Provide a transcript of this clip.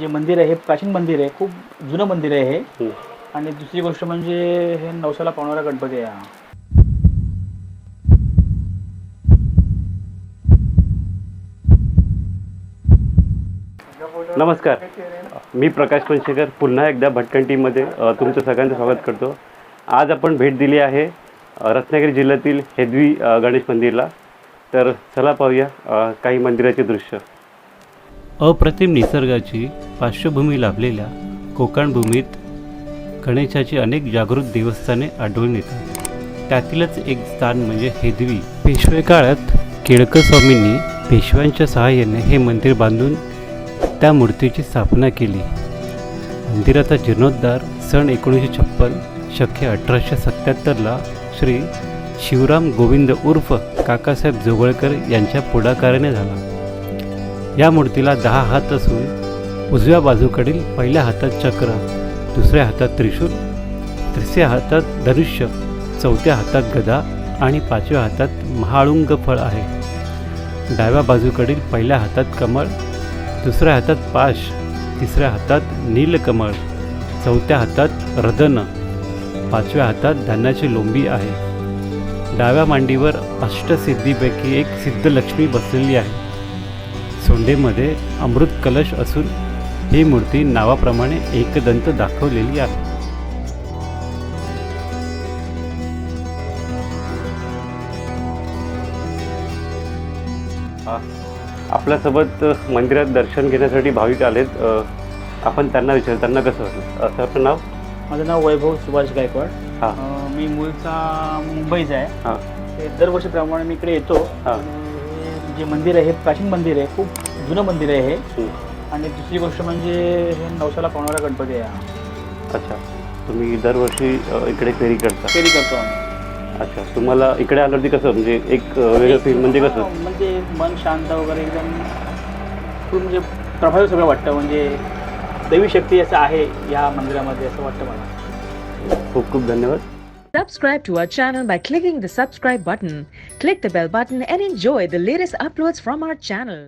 जे मंदिर आहे हे प्राचीन मंदिर आहे खूप जुनं मंदिर आहे हे. हं. आणि दुसरी गोष्ट म्हणजे हे नवसाला पावणारा गणपती आहे हा. नमस्कार. मी प्रकाश पंचेकर पुन्हा एकदा भटकंटीमध्ये अ, तुमचं सगळ्यांचं स्वागत करतो. आज आपण भेट दिली आहे अ, रत्नागिरी जिल्ह्यातील हेदवी अ, गणेश मंदिरला. तर चला पाहूया अ, काही मंदिराचे दृश्य. अप्रतिम निसर्गाची पार्श्वभूमी लाभलेल्या कोकणभूमीत गणेशाची अनेक जागृत देवस्थाने आढळून येतात. त्यातीलच एक स्थान म्हणजे हेदवी. पेशवे काळात केळकर स्वामींनी पेशव्यांच्या सहाय्याने हे मंदिर बांधून त्या मूर्तीची स्थापना केली. मंदिराचा जीर्णोद्धार सन एकोणीसशे छप्पन शक्य अठराशे सत्याहत्तरला श्री शिवराम गोविंद उर्फ काकासाहेब जोगळकर यांच्या पुढाकाराने झाला. या मूर्तीला दहा हात असून उजव्या बाजूकडील पहिल्या हातात चक्र दुसऱ्या हातात त्रिशूल तिसऱ्या हातात धनुष्य चौथ्या हातात गदा आणि पाचव्या हातात महाळुंग फळ आहे. डाव्या बाजूकडील पहिल्या हातात कमळ दुसऱ्या हातात पाश तिसऱ्या हातात नीलकमळ चौथ्या हातात रदन पाचव्या हातात धान्याची लोंबी आहे. डाव्या मांडीवर अष्टसिद्धीपैकी एक सिद्धलक्ष्मी बसलेली आहे. सोंडेमध्ये अमृत कलश असून ही मूर्ती नावाप्रमाणे एकदंत दाखवलेली आहे. आपल्यासोबत मंदिरात दर्शन घेण्यासाठी भाविक आलेत. आपण त्यांना विचार त्यांना कसं वाटलं? असं आपलं नाव? माझं नाव वैभव सुभाष गायकवाड. हां. मी मूळचा मुंबईचा आहे. हां. दरवर्षीप्रमाणे मी इकडे येतो. हां. हे जे मंदिर आहे हे प्राचीन मंदिर आहे खूप जुनं मंदिर आहे हं. आणि दुसरी गोष्ट म्हणजे हे नवसाला पावणारा गणपती आहे. अच्छा. तुम्ही दरवर्षी अ, इकडे फेरी करता? फेरी करतो आम्ही. अच्छा. तुम्हाला इकडे आल्यावरती कसं म्हणजे एक अ, वेगळं फील म्हणजे कसं? हां, म्हणजे मन शांत वगैरे एकदम खूप म्हणजे प्रभावी सगळं वाटतं. म्हणजे दैवी शक्ती असं आहे या मंदिरामध्ये असं वाटतं मला. खूप खूप धन्यवाद. Subscribe to our channel by clicking the subscribe button. Click the bell button and enjoy the latest uploads from our channel.